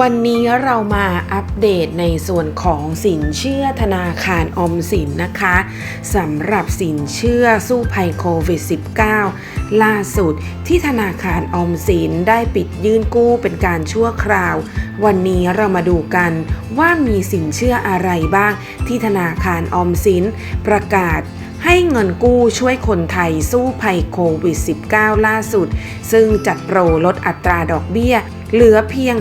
วันนี้เรามาอัปเดตในส่วนของสินเชื่อธนาคารออมสินนะคะสำหรับสินเชื่อสู้ภัยโควิด -19 ล่าสุดที่ธนาคารออมสินได้ปิดยื่นกู้เป็นการชั่วคราว วันนี้เรามาดูกันว่ามีสินเชื่ออะไรบ้างที่ธนาคารออมสินประกาศ ให้เงินกู้ช่วยคนไทยสู้ภัยโควิด -19 ล่าสุด ซึ่งจัดโปรลดอัตราดอกเบี้ย เหลือเพียง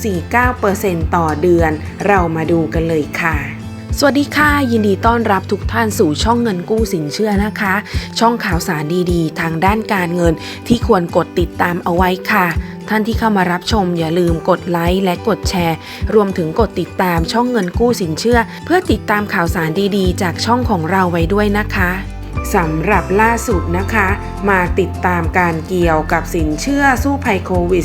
0.49%ต่อเดือน เรามาดูกันเลยค่ะ สวัสดีค่ะ ยินดีต้อนรับทุกท่านสู่ช่องเงินกู้สินเชื่อนะคะ ช่องข่าวสารดีๆ ทางด้านการเงินที่ควรกดติดตามเอาไว้ค่ะ ท่านที่เข้ามารับชมอย่าลืมกดไลค์และกดแชร์ รวมถึงกดติดตามช่องเงินกู้สินเชื่อ เพื่อติดตามข่าวสารดีๆ จากช่องของเราไว้ด้วยนะคะสำหรับล่าสุดนะคะ มาติดตามการเกี่ยวกับสินเชื่อสู้ภัยโควิด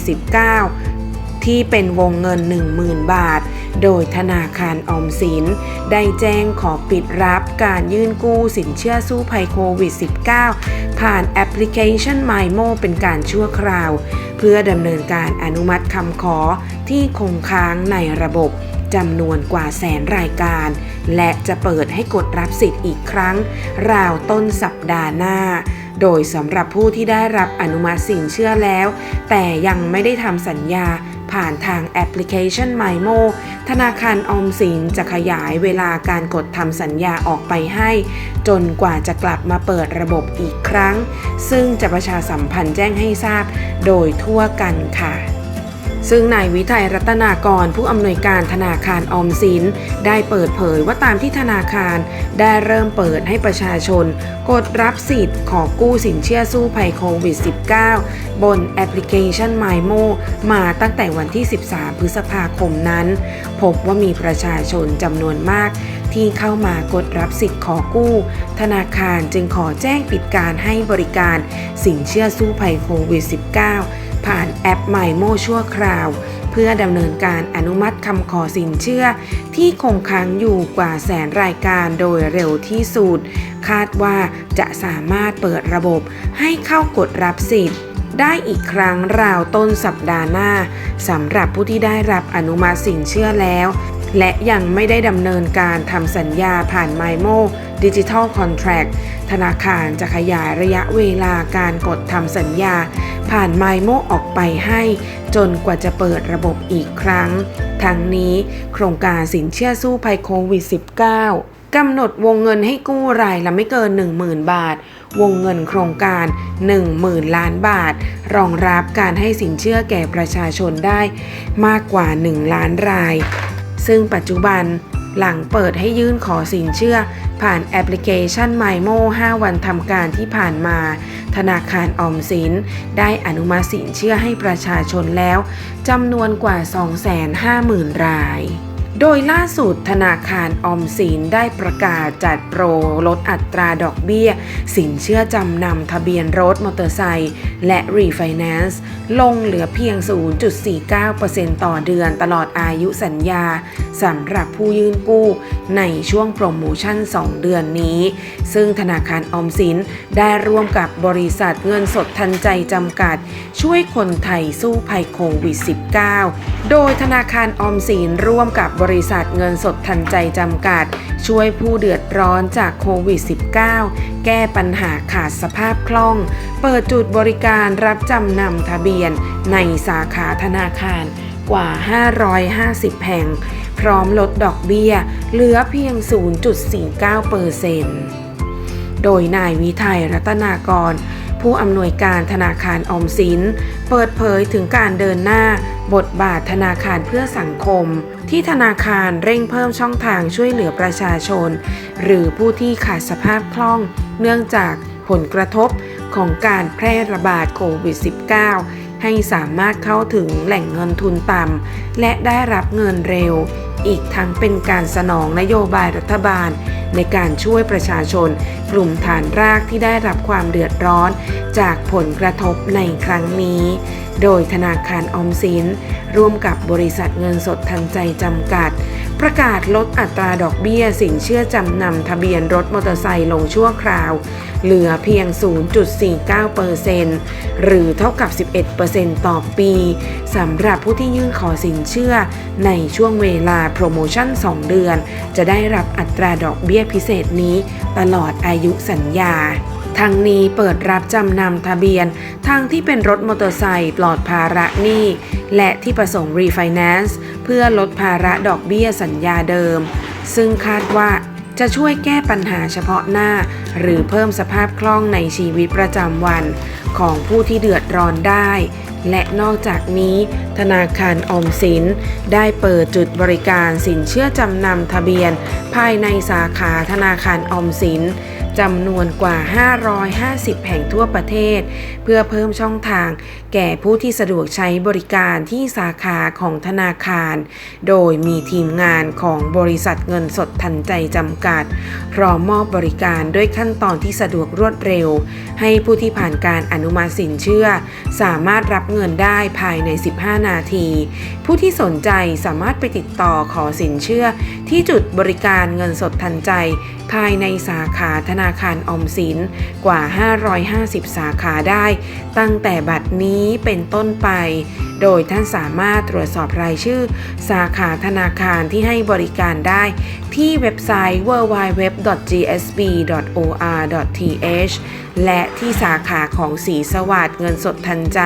-19 ที่เป็นวงเงิน 10,000 บาท โดยธนาคารออมสิน ได้แจ้งขอปิดรับการยื่นกู้สินเชื่อสู้ภัยโควิด -19 ผ่านแอปพลิเคชัน MyMo เป็นการชั่วคราว เพื่อดำเนินการอนุมัติคำขอที่คงค้างในระบบ จำนวนกว่าแสนรายการ และจะเปิดให้กดรับสิทธิ์อีกครั้ง ราวต้นสัปดาห์หน้า โดยสำหรับผู้ที่ได้รับอนุมัติสินเชื่อแล้ว แต่ยังไม่ได้ทำสัญญาผ่านทางแอปพลิเคชัน MyMo ธนาคารออมสินจะขยายเวลาการกดทำสัญญาออกไปให้ จนกว่าจะกลับมาเปิดระบบอีกครั้ง ซึ่งจะประชาสัมพันธ์แจ้งให้ทราบโดยทั่วกันค่ะ ซึ่งนายวิทัยรัตนากรผู้อำนวยการธนาคารออมสิน ได้เปิดเผยว่าตามที่ธนาคาร ได้เริ่มเปิดให้ประชาชน กดรับสิทธิ์ขอกู้สินเชื่อสู้ภัยโควิด -19 บนแอปพลิเคชัน MyMo มาตั้งแต่วันที่ 13 พฤษภาคมนั้น พบว่ามีประชาชนจำนวนมาก ที่เข้ามากดรับสิทธิ์ขอกู้ ธนาคารจึงขอแจ้งปิดการให้บริการสินเชื่อสู้ภัยโควิด -19 ผ่านแอปใหม่โมชั่วคราว เพื่อดำเนินการอนุมัติคำขอสินเชื่อ ที่คงค้างอยู่กว่าแสนรายการโดยเร็วที่สุด คาดว่าจะสามารถเปิดระบบให้เข้ากดรับสิทธิ์ได้อีกครั้งราวต้นสัปดาห์หน้าสำหรับผู้ที่ได้รับอนุมัติสินเชื่อแล้ว และยังไม่ได้ดำเนินการทำสัญญาผ่าน MyMo Digital Contract ธนาคารจะขยายระยะเวลาการกดทำสัญญา ผ่าน MyMo ออกไปให้ จนกว่าจะเปิดระบบอีกครั้ง ทั้งนี้โครงการสินเชื่อสู้ภัยโควิด -19 กำหนดวงเงินให้กู้รายละไม่เกิน 10,000 บาท วงเงินโครงการ 10,000 ล้านบาท รองรับการให้สินเชื่อแก่ประชาชนได้มากกว่า 1 ล้านราย ซึ่งปัจจุบันหลังเปิดให้ยื่นขอสินเชื่อ ผ่านแอปพลิเคชัน MyMo 5วันทำการที่ผ่านมา ธนาคารออมสิน ได้อนุมัติสินเชื่อให้ประชาชนแล้วจำนวนกว่า 250,000 ราย โดยล่าสุดธนาคารออมสินได้ประกาศจัดโปรลดอัตราดอกเบี้ย สินเชื่อจำนำทะเบียนรถมอเตอร์ไซค์และรีไฟแนนซ์ลงเหลือเพียง 0.49%ต่อเดือนตลอดอายุสัญญาสำหรับผู้ยื่นกู้ในช่วงโปรโมชั่น 2 เดือนนี้ ซึ่งธนาคารออมสินได้ร่วมกับบริษัทเงินสดทันใจจำกัด ช่วยคนไทยสู้ภัยโควิด -19 โดยธนาคารออมสินร่วมกับบริษัทเงินสดทันใจจำกัด ช่วยผู้เดือดร้อนจากโควิด -19 แก้ปัญหาขาดสภาพคล่อง เปิดจุดบริการรับจำนำทะเบียนในสาขาธนาคารกว่า 550 แห่ง พร้อมลดดอกเบี้ย เหลือเพียง 0.49%โดยนายวิทัยรัตนากร ผู้อำนวยการธนาคารออมสิน เปิดเผยถึงการเดินหน้า บทบาทธนาคารเพื่อสังคม ที่ธนาคารเร่งเพิ่มช่องทางช่วยเหลือประชาชน หรือผู้ที่ขาดสภาพคล่อง เนื่องจากผลกระทบของการแพร่ระบาดโควิด -19 ให้สามารถเข้าถึงแหล่งเงินทุนต่ำและได้รับเงินเร็ว อีกทั้งเป็นการสนองนโยบายรัฐบาล ในการช่วยประชาชน กลุ่มฐานรากที่ได้รับความเดือดร้อน จากผลกระทบในครั้งนี้ โดยธนาคารออมสิน ร่วมกับบริษัทเงินสดทันใจจำกัด ประกาศลดอัตราดอกเบี้ยสินเชื่อจำนำทะเบียนรถมอเตอร์ไซค์ลงชั่วคราว เหลือเพียง 0.49%หรือเท่ากับ 11%ต่อปีสำหรับผู้ที่ยื่นขอสินเชื่อในช่วงเวลาโปรโมชั่น 2 เดือน จะได้รับอัตราดอกเบี้ยพิเศษนี้ตลอดอายุสัญญาทั้งนี้เปิดรับจำนำทะเบียน ทางที่เป็นรถมอเตอร์ไซค์ปลอดภาระหนี้ และที่ประสงค์รีไฟแนนซ์ เพื่อลดภาระดอกเบี้ยสัญญาเดิม ซึ่งคาดว่าจะช่วยแก้ปัญหาเฉพาะหน้า หรือเพิ่มสภาพคล่องในชีวิตประจำวัน ของผู้ที่เดือดร้อนได้ และนอกจากนี้ ธนาคารออมสิน ได้เปิดจุดบริการสินเชื่อจำนำทะเบียน ภายในสาขาธนาคารออมสิน จำนวนกว่า 550 แห่งทั่วประเทศ เพื่อเพิ่มช่องทาง แก่ผู้ที่สะดวกใช้บริการที่สาขาของธนาคาร โดยมีทีมงานของบริษัทเงินสดทันใจจำกัด พร้อมมอบบริการด้วยขั้นตอนที่สะดวกรวดเร็ว ให้ผู้ที่ผ่านการอนุมัติสินเชื่อ สามารถรับเงินได้ภายใน 15 นาที ผู้ที่สนใจสามารถไปติดต่อขอสินเชื่อ ที่จุดบริการเงินสดทันใจ ภายในสาขาธนาคารออมสินกว่า 550 สาขาได้ ตั้งแต่บัดนี้เป็นต้นไป โดยท่านสามารถตรวจสอบรายชื่อ สาขาธนาคารที่ให้บริการได้ ที่เว็บไซต์ www.gsb.or.th และที่สาขาของสีสวัสดเงินสดทันใจ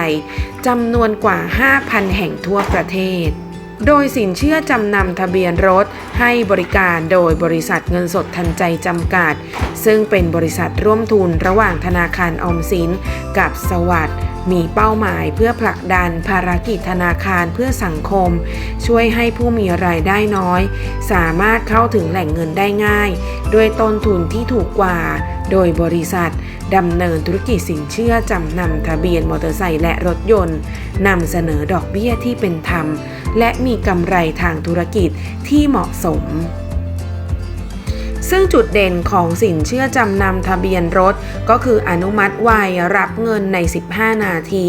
จำนวนกว่า 5,000 แห่งทั่วประเทศ โดยสินเชื่อจำนำทะเบียนรถให้บริการโดยบริษัทเงินสดทันใจจำกัด ซึ่งเป็นบริษัทร่วมทุนระหว่างธนาคารออมสินกับสวัสด์ มีเป้าหมายเพื่อผลักดันภารกิจธนาคารเพื่อสังคม ช่วยให้ผู้มีรายได้น้อย สามารถเข้าถึงแหล่งเงินได้ง่าย ด้วยต้นทุนที่ถูกกว่า โดยบริษัทดำเนินธุรกิจสินเชื่อจำนำทะเบียนมอเตอร์ไซค์และรถยนต์นำเสนอดอกเบี้ยที่เป็นธรรม และมีกำไรทางธุรกิจที่เหมาะสม ซึ่งจุดเด่นของสินเชื่อจำนำทะเบียนรถ ก็คืออนุมัติไวรับเงินใน 15 นาที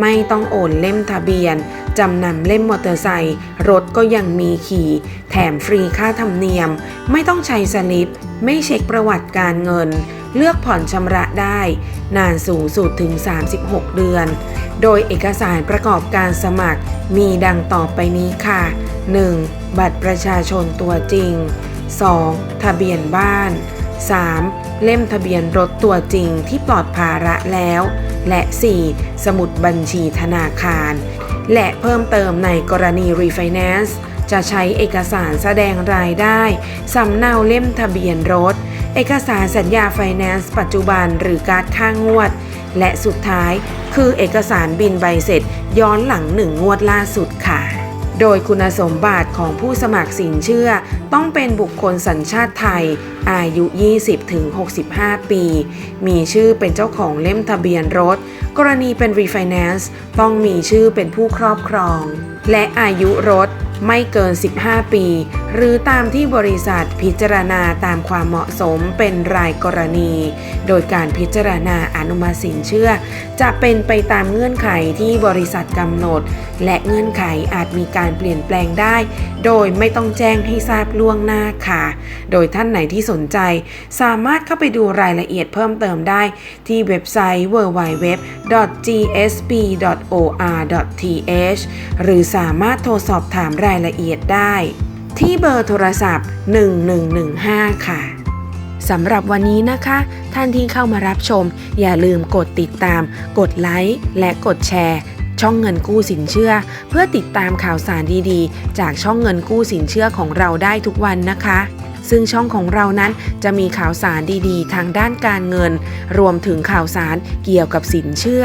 ไม่ต้องโอนเล่มทะเบียน จำนำเล่มมอเตอร์ไซค์รถก็ยังมีขี่ แถมฟรีค่าธรรมเนียม ไม่ต้องใช้สลิป ไม่เช็คประวัติการเงิน เลือกผ่อนชำระได้ นานสูงสุดถึง 36 เดือน โดยเอกสารประกอบการสมัคร มีดังต่อไปนี้ค่ะ 1. บัตรประชาชนตัวจริง 2. ทะเบียนบ้าน 3. เล่มทะเบียนรถตัวจริงที่ปลอดภาระแล้ว และ 4. สมุดบัญชีธนาคาร และเพิ่มเติมในกรณีรีไฟแนนซ์จะใช้เอกสารแสดงรายได้ สำเนาเล่มทะเบียนรถ เอกสารสัญญาไฟแนนซ์ปัจจุบันหรือการ์ดค่างวด และสุดท้ายคือเอกสารบินใบเสร็จย้อนหลังหนึ่งงวดล่าสุดค่ะ โดยคุณสมบัติของผู้สมัครสินเชื่อ ต้องเป็นบุคคลสัญชาติไทย อายุ 20-65 ปี มีชื่อเป็นเจ้าของเล่มทะเบียนรถ กรณีเป็น refinance ต้องมีชื่อเป็นผู้ครอบครอง และอายุรถไม่เกิน 15 ปี หรือตามที่บริษัทพิจารณาตามความเหมาะสมเป็นรายกรณี โดยการพิจารณาอนุมัติสินเชื่อ จะเป็นไปตามเงื่อนไขที่บริษัทกำหนด และเงื่อนไขอาจมีการเปลี่ยนแปลงได้ โดยไม่ต้องแจ้งให้ทราบล่วงหน้าค่ะ โดยท่านไหนที่สนใจ สามารถเข้าไปดูรายละเอียดเพิ่มเติมได้ ที่เว็บไซต์ www.gsb.or.th หรือสามารถโทรสอบถามรายละเอียดได้ ที่เบอร์โทรศัพท์ 1115 ค่ะสำหรับวันนี้นะคะ ท่านที่เข้ามารับชม อย่าลืมกดติดตาม กดไลค์และกดแชร์ ช่องเงินกู้สินเชื่อ เพื่อติดตามข่าวสารดีๆ จากช่องเงินกู้สินเชื่อของเราได้ทุกวันนะคะ ซึ่งช่องของเรานั้นจะมีข่าวสารดีๆ ทางด้านการเงิน รวมถึงข่าวสารเกี่ยวกับสินเชื่อ